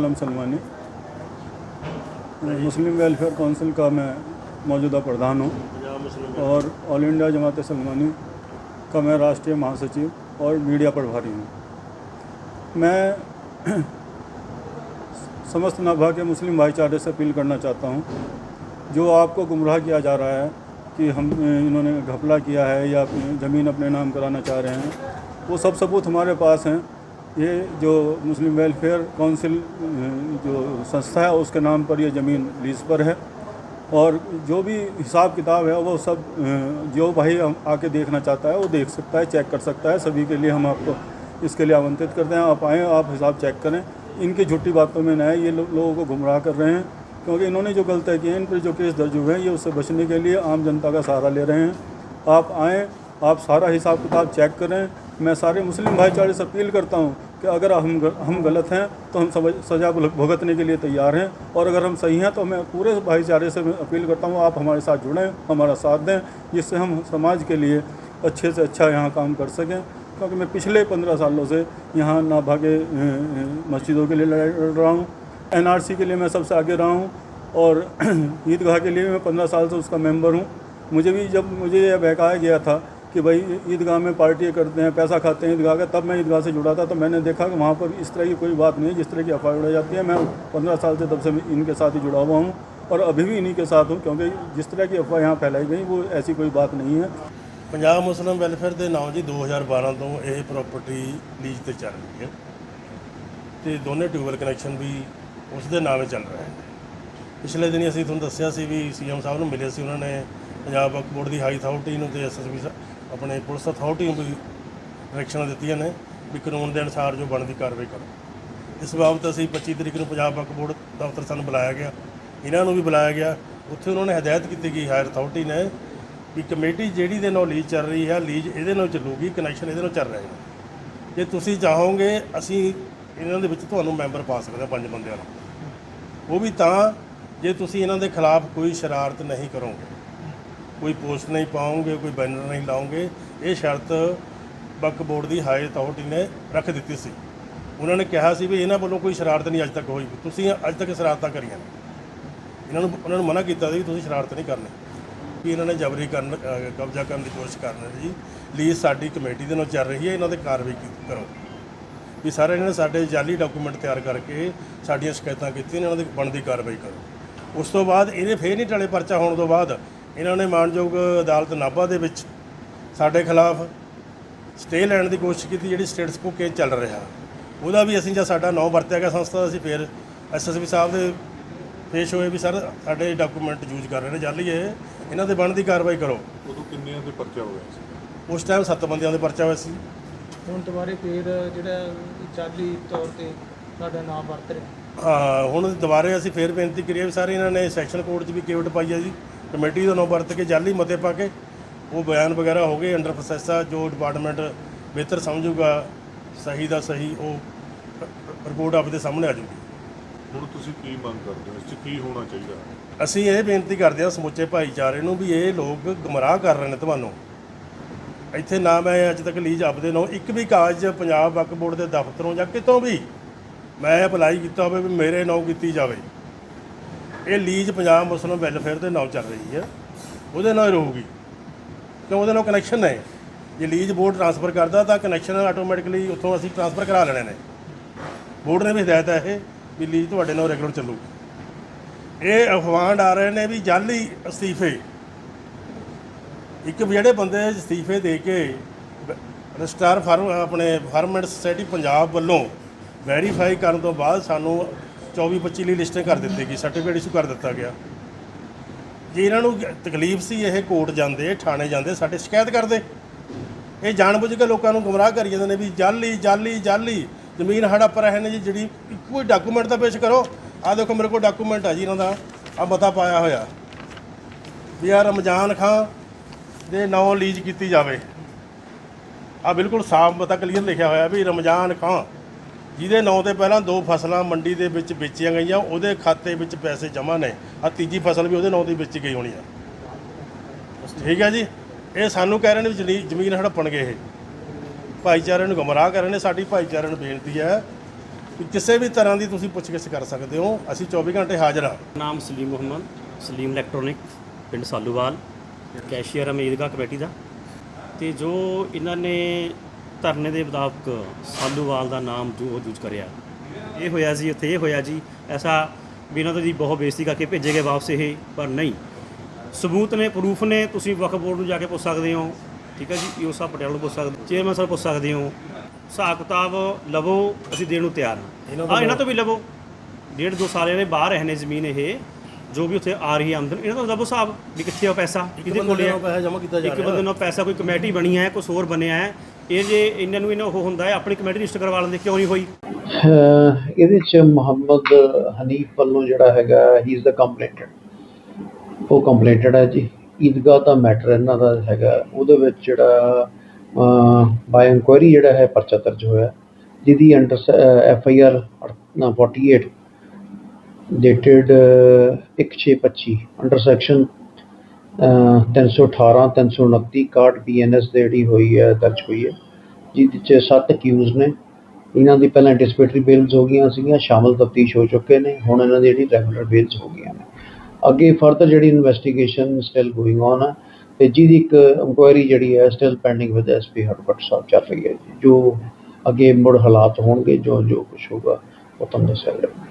Alam Salmani. Muslim Welfare Council का मैं मौजूदा प्रधान हूँ और ऑल इंडिया जमात सलमानी का मैं राष्ट्रीय महासचिव और मीडिया प्रभारी हूँ। मैं समस्त नाभा के मुस्लिम भाईचारे से अपील करना चाहता हूँ, जो आपको गुमराह किया जा रहा है कि हम, इन्होंने घपला किया है या ज़मीन अपने नाम कराना चाह रहे हैं, वो सब सबूत हमारे पास हैं। ये जो मुस्लिम वेलफेयर काउंसिल जो संस्था है उसके नाम पर ये ज़मीन लीज पर है। और जो भी हिसाब किताब है वो सब जो भाई आके देखना चाहता है वो देख सकता है चेक कर सकता है। सभी के लिए हम आपको इसके लिए आमंत्रित करते हैं। आप आएँ आप हिसाब चेक करें। इनकी झूठी बातों में न आए ये लो, लोगों को गुमराह कर रहे हैं। क्योंकि इन्होंने जो गलतियाँ की हैं इन पर जो केस दर्ज हुए हैं ये उससे बचने के लिए आम जनता का सहारा ले रहे हैं। आप आएँ आप सारा हिसाब किताब चेक करें। मैं सारे मुस्लिम भाईचारे से अपील करता हूँ कि अगर हम हम गलत हैं तो हम सज़ा भुगतने के लिए तैयार हैं। और अगर हम सही हैं तो मैं पूरे भाईचारे से अपील करता हूँ आप हमारे साथ जुड़ें हमारा साथ दें जिससे हम समाज के लिए अच्छे से अच्छा यहाँ काम कर सकें। क्योंकि मैं पिछले पंद्रह सालों से यहाँ ना अ, मस्जिदों के लिए लड़ लड़ रहा हूँ एनआरसी के लिए मैं सबसे आगे रहा हूँ और ईदगाह के लिए मैं पंद्रह साल से उसका मेंबर हूँ। मुझे भी जब मुझे यह बहकाया गया था कि भाई ईदगाह में पार्टी करते हैं पैसा खाते हैं ईदगाह का तब मैं ईदगाह से जुड़ा था तो मैंने देखा कि वहाँ पर इस तरह की कोई बात नहीं है जिस तरह की अफवाह उड़ाई जाती है मैं पंद्रह साल से तब से मैं इनके साथ ही जुड़ा हुआ हूँ और अभी भी इन्हीं के साथ हूँ क्योंकि जिस तरह की अफवाह यहाँ फैलाई गई वो ऐसी कोई बात नहीं है ਪੰਜਾਬ ਮੁਸਲਿਮ ਵੈਲਫੇਅਰ ਦੇ ਨਾਂ ਜੀ 2012 ਤੋਂ ਇਹ ਪ੍ਰਾਪਰਟੀ ਲੀਜ਼ ਤੇ ਚੱਲ ਰਹੀ ਹੈ ਤੇ ਦੋਨੇ ਟਿਊਬਲ ਕਨੈਕਸ਼ਨ ਵੀ ਉਸ ਦੇ ਨਾਮੇ ਚੱਲ ਰਹੇ ਨੇ ਪਿਛਲੇ ਦਿਨੀ ਅਸੀਂ ਤੁਹਾਨੂੰ ਦੱਸਿਆ ਸੀ ਵੀ ਸੀਐਮ ਸਾਹਿਬ ਨੂੰ ਮਿਲੇ ਸੀ ਉਹਨਾਂ ਨੇ ਪੰਜਾਬ ਵਕਫ ਬੋਰਡ ਦੀ ਹਾਈ ਅਥਾਰਟੀ ਨੂੰ ਤੇ ਐਸਐਸਬੀ ਆਪਣੇ ਪੁਲਿਸ ਅਥਾਰਟੀ ਨੂੰ ਵੀ ਡਾਇਰੈਕਸ਼ਨਾਂ ਦਿੱਤੀਆਂ ਨੇ ਵੀ ਕਾਨੂੰਨ ਦੇ ਅਨੁਸਾਰ ਜੋ ਬਣਦੀ ਕਾਰਵਾਈ ਕਰੋ। ਇਸ ਬਾਬਤ ਅਸੀਂ 25 ਤਰੀਕ ਨੂੰ ਪੰਜਾਬ ਵਕਫ ਬੋਰਡ ਦਫ਼ਤਰ ਸਾਨੂੰ ਬੁਲਾਇਆ ਗਿਆ। ਇਹਨਾਂ ਨੂੰ ਵੀ ਬੁਲਾਇਆ ਗਿਆ। ਉੱਥੇ ਉਹਨਾਂ ਨੇ ਹਦਾਇਤ ਕੀਤੀ ਗਈ ਹਾਇਰ ਅਥਾਰਟੀ ਨੇ ਵੀ ਕਮੇਟੀ ਜਿਹੜੀ ਦੇ ਨਾਲ ਲੀਜ਼ ਚੱਲ ਰਹੀ ਹੈ, ਲੀਜ਼ ਇਹਦੇ ਨਾਲ ਚੱਲੂਗੀ, ਕਨੈਕਸ਼ਨ ਇਹਦੇ ਨਾਲ ਚੱਲ ਰਹੇ ਨੇ। ਜੇ ਤੁਸੀਂ ਚਾਹੋਗੇ, ਅਸੀਂ ਇਹਨਾਂ ਦੇ ਵਿੱਚ ਤੁਹਾਨੂੰ ਮੈਂਬਰ ਪਾ ਸਕਦੇ ਹਾਂ, ਪੰਜ ਬੰਦਿਆਂ ਨੂੰ। ਉਹ ਵੀ ਤਾਂ ਜੇ ਤੁਸੀਂ ਇਹਨਾਂ ਦੇ ਖਿਲਾਫ ਕੋਈ ਸ਼ਰਾਰਤ ਨਹੀਂ ਕਰੋਗੇ। ਕੋਈ ਪੋਸਟ ਨਹੀਂ ਪਾਉਂਗੇ, ਕੋਈ ਬੈਨਰ ਨਹੀਂ ਲਾਉਂਗੇ। ਇਹ ਸ਼ਰਤ ਵਕਫ ਬੋਰਡ ਦੀ ਹਾਈ ਅਥਾਰਟੀ ਨੇ ਰੱਖ ਦਿੱਤੀ ਸੀ। ਉਹਨਾਂ ਨੇ ਕਿਹਾ ਸੀ ਵੀ ਇਹਨਾਂ ਵੱਲੋਂ ਕੋਈ ਸ਼ਰਾਰਤ ਨਹੀਂ ਅੱਜ ਤੱਕ ਹੋਈ। ਤੁਸੀਂ ਅੱਜ ਤੱਕ ਸ਼ਰਾਰਤਾਂ ਕਰੀਆਂ ਨੇ। ਇਹਨਾਂ ਨੂੰ, ਉਹਨਾਂ ਨੂੰ ਮਨਾ ਕੀਤਾ ਸੀ ਵੀ ਤੁਸੀਂ ਸ਼ਰਾਰਤ ਨਹੀਂ ਕਰਨੀ। ਵੀ ਇਹਨਾਂ ਨੇ ਜਬਰੀ ਕਰਨ ਕਬਜ਼ਾ ਕਰਨ ਦੀ ਕੋਸ਼ਿਸ਼ ਕਰ ਰਹੇ ਜੀ। ਲੀਜ਼ ਸਾਡੀ ਕਮੇਟੀ ਦੇ ਨਾਲ ਚੱਲ ਰਹੀ ਹੈ, ਇਹਨਾਂ ਤੇ ਕਾਰਵਾਈ ਕੀ- ਕਰੋ। ਵੀ ਸਾਰੇ ਇਹਨਾਂ ਨੇ ਸਾਡੇ ਜਾਲੀ ਡਾਕੂਮੈਂਟ ਤਿਆਰ ਕਰਕੇ ਸਾਡੀਆਂ ਸ਼ਿਕਾਇਤਾਂ ਕੀਤੀਆਂ ਇਹਨਾਂ ਦੇ ਬਣਦੀ ਕਾਰਵਾਈ ਕਰੋ। ਉਸ ਤੋਂ ਬਾਅਦ ਇਹਨੇ ਫੇਰ ਨਹੀਂ ਟਲੇ ਪਰਚਾ ਹੋਣ ਤੋਂ ਬਾਅਦ ਇਹਨਾਂ ਨੇ ਮਾਨਯੋਗ ਅਦਾਲਤ ਨਾਭਾ ਦੇ ਵਿੱਚ ਸਾਡੇ ਖਿਲਾਫ ਸਟੇ ਲੈਣ ਦੀ ਕੋਸ਼ਿਸ਼ ਕੀਤੀ ਜਿਹੜੀ ਸਟੇਟਸ ਕੋ ਕੇਸ ਚੱਲ ਰਿਹਾ। ਉਹਦਾ ਵੀ ਅਸੀਂ ਜਦ ਸਾਡਾ ਨਾਂ ਵਰਤਿਆ ਗਿਆ ਸੰਸਥਾ ਦਾ ਅਸੀਂ ਫਿਰ ਐਸਐਸਪੀ ਸਾਹਿਬ ਦੇ ਪੇਸ਼ ਹੋਏ ਵੀ ਸਰ ਸਾਡੇ ਡਾਕੂਮੈਂਟ ਯੂਜ਼ ਕਰ ਰਹੇ ਨੇ। ਜਾਲੀ ਇਹ ਇਹਨਾਂ ਤੇ ਬਣਦੀ ਕਾਰਵਾਈ ਕਰੋ। ਉਦੋਂ ਕਿੰਨਿਆਂ ਦੇ ਪਰਚਾ ਹੋਇਆ ਸੀ? ਉਸ ਟਾਈਮ ਸੱਤ ਬੰਦਿਆਂ ਦੇ ਪਰਚਾ ਹੋਇਆ ਸੀ। ਹੁਣ ਦੁਬਾਰੇ ਫੇਰ ਜਿਹੜਾ ਚਾਲੀ ਤੌਰ ਤੇ ਸਾਡਾ ਨਾਮ ਵਰਤ ਰਿਹਾ। ਹਾਂ ਹੁਣ ਦੁਬਾਰੇ ਅਸੀਂ ਫੇਰ ਬੇਨਤੀ ਕਰੀਏ ਵੀ ਸਾਰੇ ਇਹਨਾਂ ਨੇ ਸੈਕਸ਼ਨ ਕੋਰਟ 'ਚ ਵੀ ਕੇਵਟ ਪਾਈ ਹੈ ਜੀ। ਕਮੇਟੀ ਦਾ ਨਾਂ ਵਰਤ ਕੇ ਜਾਲੀ ਮਤੇ ਪਾ ਕੇ ਉਹ ਬਿਆਨ ਵਗੈਰਾ ਹੋ ਗਏ ਅੰਡਰ ਪ੍ਰੋਸੈਸ ਆ ਜੋ ਡਿਪਾਰਟਮੈਂਟ ਬਿਹਤਰ ਸਮਝੂਗਾ ਸਹੀ ਦਾ ਸਹੀ ਉਹ ਰਿਪੋਰਟ ਆਪਦੇ ਸਾਹਮਣੇ ਆ ਜਾਊਗੀ। ਹੁਣ ਤੁਸੀਂ ਕੀ ਮੰਗ ਕਰਦੇ ਹੋ? ਇਸ 'ਚ ਕੀ ਹੋਣਾ ਚਾਹੀਦਾ? ਅਸੀਂ ਇਹ ਬੇਨਤੀ ਕਰਦੇ ਹਾਂ ਸਮੁੱਚੇ ਭਾਈਚਾਰੇ ਨੂੰ ਵੀ ਇਹ ਲੋਕ ਗਮਰਾਹ ਕਰ ਰਹੇ ਨੇ ਤੁਹਾਨੂੰ। ਇੱਥੇ ਨਾ ਮੈਂ ਅੱਜ ਤੱਕ ਲੀਜ਼ ਆਪਦੇ ਨੂੰ ਇੱਕ ਵੀ ਕਾਗਜ਼ ਪੰਜਾਬ ਵਕਫ ਬੋਰਡ ਦੇ ਦਫ਼ਤਰੋਂ ਜਾਂ ਕਿਤੋਂ ਵੀ ਮੈਂ ਅਪਲਾਈ ਕੀਤਾ ਹੋਵੇ ਵੀ ਮੇਰੇ ਨਾਂ ਕੀਤੀ ਜਾਵੇ। ਇਹ ਲੀਜ਼ ਪੰਜਾਬ ਮੁਸਲਿਮ ਵੈਲਫੇਅਰ ਦੇ ਨਾਂ ਚੱਲ ਰਹੀ ਹੈ। ਉਹਦੇ ਨਾਲ ਹੀ ਰਹੂਗੀ। ਕਿਉਂ ਉਹਦੇ ਨਾਲ ਕਨੈਕਸ਼ਨ ਹੈ? ਜੇ ਲੀਜ਼ ਬੋਰਡ ਟ੍ਰਾਂਸਫਰ ਕਰਦਾ ਤਾਂ ਕਨੈਕਸ਼ਨ ਆਟੋਮੈਟਿਕਲੀ ਉੱਥੋਂ ਅਸੀਂ ਟ੍ਰਾਂਸਫਰ ਕਰਾ ਲੈਣੇ ਨੇ। ਬੋਰਡ ਨੇ ਵੀ ਹਦਾਇਤ ਹੈ ਇਹ ਵੀ ਲੀਜ਼ ਤੁਹਾਡੇ ਨਾਲ ਰੈਗੂਲਰ ਚੱਲੂਗੀ। ਇਹ ਅਫਵਾਹ ਆ ਰਹੇ ਨੇ ਵੀ ਜਾਲੀ ਅਸਤੀਫੇ। ਇੱਕ ਜਿਹੜੇ ਬੰਦੇ ਅਸਤੀਫੇ ਦੇ ਕੇ ਰਜਿਸਟਰ ਫਾਰਮ ਆਪਣੇ ਫਾਰਮੈਂਟ ਸੋਸਾਇਟੀ ਪੰਜਾਬ ਵੱਲੋਂ ਵੈਰੀਫਾਈ ਕਰਨ ਤੋਂ ਬਾਅਦ ਸਾਨੂੰ 24 25 ਲਈ ਲਿਸਟਿੰਗ ਕਰ ਦਿੱਤੀ ਗਈ ਸਰਟੀਫਿਕੇਟ ਇਸ਼ੂ ਕਰ ਦਿੱਤਾ ਗਿਆ। ਜੇ ਇਹਨਾਂ ਨੂੰ ਤਕਲੀਫ ਸੀ, ਇਹ ਕੋਰਟ ਜਾਂਦੇ, ਥਾਣੇ ਜਾਂਦੇ, ਸਾਡੇ ਸ਼ਿਕਾਇਤ ਕਰਦੇ। ਇਹ ਜਾਣਬੁੱਝ ਕੇ ਲੋਕਾਂ ਨੂੰ ਗੁੰਮਰਾਹ ਕਰੀ ਜਾਂਦੇ ਨੇ ਵੀ ਜਾਲੀ ਜਾਲੀ ਜਾਲੀ, ਜ਼ਮੀਨ ਹੜਪ ਰਹੇ ਨੇ ਜੀ, ਜਿਹੜੀ ਕੋਈ ਡਾਕੂਮੈਂਟ ਤਾਂ ਪੇਸ਼ ਕਰੋ। ਆਹ ਦੇਖੋ ਮੇਰੇ ਕੋਲ ਡਾਕੂਮੈਂਟ ਆ ਜੀ ਇਹਨਾਂ ਦਾ ਆ ਮਤਾ ਪਾਇਆ ਹੋਇਆ। ਵੀ ਆ ਰਮਜ਼ਾਨ ਖਾਂ ਦੇ ਨਾਂ ਲੀਜ਼ ਕੀਤੀ ਜਾਵੇ। ਆ ਬਿਲਕੁਲ ਸਾਫ਼ ਮਤਾ ਕਲੀਅਰ ਲਿਖਿਆ ਹੋਇਆ ਵੀ ਰਮਜ਼ਾਨ ਖਾਂ ਜਿਹਦੇ ਨਾਂ ਤੇ ਪਹਿਲਾਂ ਦੋ ਫਸਲਾਂ ਮੰਡੀ ਦੇ ਵਿੱਚ ਵੇਚੀਆਂ ਗਈਆਂ, ਉਹਦੇ ਖਾਤੇ ਵਿੱਚ ਪੈਸੇ ਜਮ੍ਹਾਂ ਨੇ। ਆ ਤੀਜੀ ਫਸਲ ਵੀ ਉਹਦੇ ਨਾਂ ਤੇ ਵੇਚੀ ਗਈ ਹੋਣੀ ਆ। ਠੀਕ ਹੈ ਜੀ? ਇਹ ਸਾਨੂੰ ਕਹਿ ਰਹੇ ਨੇ ਵੀ ਜ਼ਮੀ- ਜ਼ਮੀਨ ਹੜਪਣਗੇ ਇਹ। ਭਾਈਚਾਰੇ ਨੂੰ ਗੁੰਮਰਾਹ ਕਰ ਰਹੇ ਨੇ, ਸਾਡੀ ਭਾਈਚਾਰੇ ਨੂੰ ਬੇਨਤੀ ਹੈ ਵੀ ਕਿਸੇ ਵੀ ਤਰ੍ਹਾਂ ਦੀ ਤੁਸੀਂ ਪੁੱਛਗਿੱਛ ਕਰ ਸਕਦੇ ਹੋ। ਅਸੀਂ 24 ਘੰਟੇ ਹਾਜ਼ਰ ਹਾਂ। ਨਾਮ ਸਲੀਮ ਮੁਹੰਮਦ, ਸਲੀਮ ਇਲੈਕਟ੍ਰੋਨਿਕ ਪਿੰਡ ਸਾਲੂਵਾਲ, ਕੈਸ਼ੀਅਰ ਹਾਂ ਕਮੇਟੀ ਦਾ। ਤੇ ਜੋ ਇਹਨਾਂ ਨੇ ਧਰਨੇ ਦੇ ਮੁਤਾਬਕ ਸਾਲੂਵਾਲ ਦਾ ਨਾਮ ਜੋ ਯੂਜ਼ ਕਰਿਆ। ਇਹ ਹੋਇਆ ਜੀ ਉੱਥੇ ਇਹ ਹੋਇਆ ਜੀ ਐਸਾ ਵੀ ਇਹਨਾਂ ਤੋਂ ਜੀ ਬਹੁਤ ਬੇਇੱਜ਼ਤੀ ਕਰਕੇ ਭੇਜੇ ਗਏ ਵਾਪਸ ਇਹ ਪਰ ਨਹੀਂ। ਸਬੂਤ ਨੇ ਪ੍ਰੂਫ ਨੇ ਤੁਸੀਂ ਵਕਫ ਬੋਰਡ ਨੂੰ ਜਾ ਕੇ ਪੁੱਛ ਸਕਦੇ ਹੋ ਠੀਕ ਹੈ ਜੀ ਈਓ ਸਾਹਿਬ ਪਟਿਆਲਾ ਨੂੰ ਪੁੱਛ ਸਕਦੇ ਚੇਅਰਮੈਨ ਸਾਹਿਬ ਪੁੱਛ ਸਕਦੇ ਹੋ। ਹਿਸਾਬ ਕਿਤਾਬ ਲਵੋ ਅਸੀਂ ਦੇਣ ਨੂੰ ਤਿਆਰ ਹਾਂ। ਇਹਨਾਂ ਤੋਂ ਵੀ ਲਵੋ। ਡੇਢ ਦੋ ਸਾਲ ਇਹਨੇ ਬਾਹਰ ਰਹੇ ਨੇ ਜ਼ਮੀਨ ਇਹ। ਜੋ ਵੀ ਉੱਥੇ ਆ ਰਹੀ ਹੈ ਆਮਦਨ ਇਹਨਾਂ ਤੋਂ ਲਵੋ ਹਿਸਾਬ ਵੀ ਕਿੱਥੇ ਆ ਪੈਸਾ ਕਿਹਦੇ ਕੋਲ ਹੈ ਪੈਸਾ ਜਮ੍ਹਾਂ ਕੀਤਾ ਜਾ ਇੱਕ ਰਿਹਾ ਬੰਦੇ ਨਾਲ ਪੈਸਾ ਕੋਈ ਕਮੇਟੀ ਬਣੀ ਹੈ ਕੁਝ ਹੋਰ ਬਣਿਆ ਹੈ ਇਹ ਜੇ ਇਹਨਾਂ ਨੂੰ ਇਹਨਾਂ ਉਹ ਹੁੰਦਾ ਹੈ ਆਪਣੀ ਕਮੇਟੀ ਰਜਿਸਟਰ ਕਰਵਾ ਲੈਂਦੇ ਕਿਉਂ ਨਹੀਂ ਹੋਈ? ਇਹਦੇ ਚ ਮੁਹੰਮਦ ਹਨੀਫ ਵੱਲੋਂ ਜਿਹੜਾ ਹੈਗਾ ਹੀ ਇਜ਼ ਦਾ ਕੰਪਲੇਂਟਡ ਉਹ ਕੰਪਲੇਂਟਡ ਹੈ ਜੀ। ਈਦਗਾਹ ਦਾ ਮੈਟਰ ਇਹਨਾਂ ਦਾ ਹੈਗਾ ਉਹਦੇ ਵਿੱਚ ਜਿਹੜਾ ਬਾਈ ਇਨਕੁਆਇਰੀ ਜਿਹੜਾ ਹੈ ਪਰਚਾ ਦਰਜ ਹੋਇਆ ਜਿਹਦੀ under F I R 48 dated 1625 under section 318 329 ਕਾਰਡ ਬੀਐਨਐਸ ਦੇ ਜਿਹੜੀ ਹੋਈ ਹੈ, ਦਰਜ ਹੋਈ ਹੈ, ਜਿਹਦੇ ਚ ਸੱਤ ਅਕਿਊਜ਼ ਨੇ। ਇਹਨਾਂ ਦੀ ਪਹਿਲਾਂ ਐਂਟੀਸਪੇਟਰੀ ਬੇਲਸ ਹੋ ਗਈਆਂ ਸੀਗੀਆਂ, ਸ਼ਾਮਲ ਤਫਤੀਸ਼ ਹੋ ਚੁੱਕੇ ਨੇ, ਹੁਣ ਇਹਨਾਂ ਦੀ ਜਿਹੜੀ ਰੈਗੂਲਰ ਬੇਲਸ ਹੋ ਗਈਆਂ ਨੇ। ਅੱਗੇ ਫਰਦਰ ਜਿਹੜੀ ਇਨਵੈਸਟੀਗੇਸ਼ਨ ਸਟਿਲ ਗੋਇੰਗ ਔਨ ਹੈ ਤੇ ਜਿਹਦੀ ਇੱਕ ਇਨਕੁਆਇਰੀ ਜਿਹੜੀ ਹੈ still pending with SP Harpat Sahib ਚੱਲ ਰਹੀ ਹੈ, ਜੋ ਅੱਗੇ ਮੁੜ ਹਾਲਾਤ ਹੋਣਗੇ, ਜੋ ਜੋ ਕੁਝ ਹੋਗਾ ਉਹ ਤੁਹਾਨੂੰ ਦੱਸਿਆ ਜਾਵੇਗਾ।